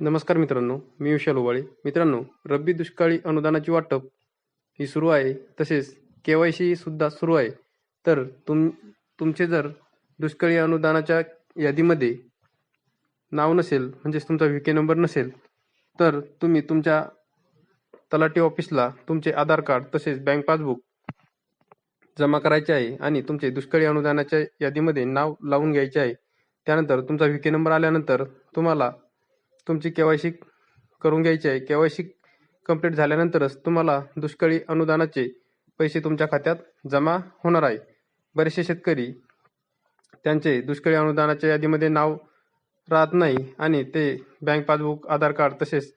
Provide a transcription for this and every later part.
नमस्कार मित्रांनो मी विशाल उबाळे मित्रांनो रब्बी दुष्काळी अनुदानाची वाटप ही सुरू आहे. तसेच के वाय सी सुद्धा सुरू आहे. तर तुम तुमचे जर दुष्काळी अनुदानाच्या यादीमध्ये नाव नसेल म्हणजेच तुमचा व्ही के नंबर नसेल तर तुम्ही तुमच्या तलाठी ऑफिसला तुमचे आधार कार्ड तसेच बँक पासबुक जमा करायचे आहे आणि तुमचे दुष्काळी अनुदानाच्या यादीमध्ये नाव लावून घ्यायचे आहे. त्यानंतर तुमचा व्ही के नंबर आल्यानंतर तुम्हाला तुमची के वाय सी करून घ्यायची आहे. के वाय सी कंप्लीट झाल्यानंतरच तुम्हाला दुष्काळी अनुदानाचे पैसे तुमच्या खात्यात जमा होणार आहे. बरेचसे शेतकरी त्यांचे दुष्काळी अनुदानाच्या यादीमध्ये नाव राहत नाही आणि ते बँक पासबुक आधार कार्ड तसेच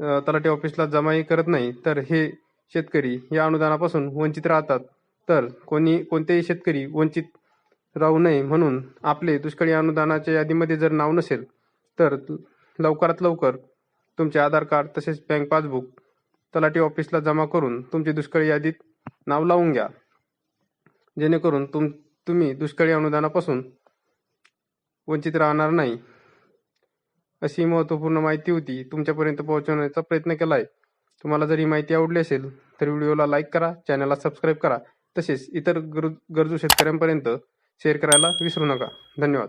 तलाठी ऑफिसला जमाही करत नाही. तर हे शेतकरी या अनुदानापासून वंचित राहतात. तर कोणी कोणतेही शेतकरी वंचित राहू नये म्हणून आपले दुष्काळी अनुदानाच्या यादीमध्ये जर नाव नसेल तर लवकरात लवकर तुमचे आधार कार्ड तसेच बँक पासबुक तलाठी ऑफिसला जमा करून तुमची दुष्काळी यादीत नाव लावून घ्या. जेणेकरून तुम तुम्ही दुष्काळी अनुदानापासून वंचित राहणार नाही. अशी महत्त्वपूर्ण माहिती होती. तुमच्यापर्यंत पोहोचवण्याचा प्रयत्न केला आहे तुम्हाला जर ही माहिती आवडली असेल तर व्हिडिओला लाईक करा चॅनलला सबस्क्राईब करा. तसेच इतर गरजू गरजू शेतकऱ्यांपर्यंत शेअर करायला विसरू नका. धन्यवाद.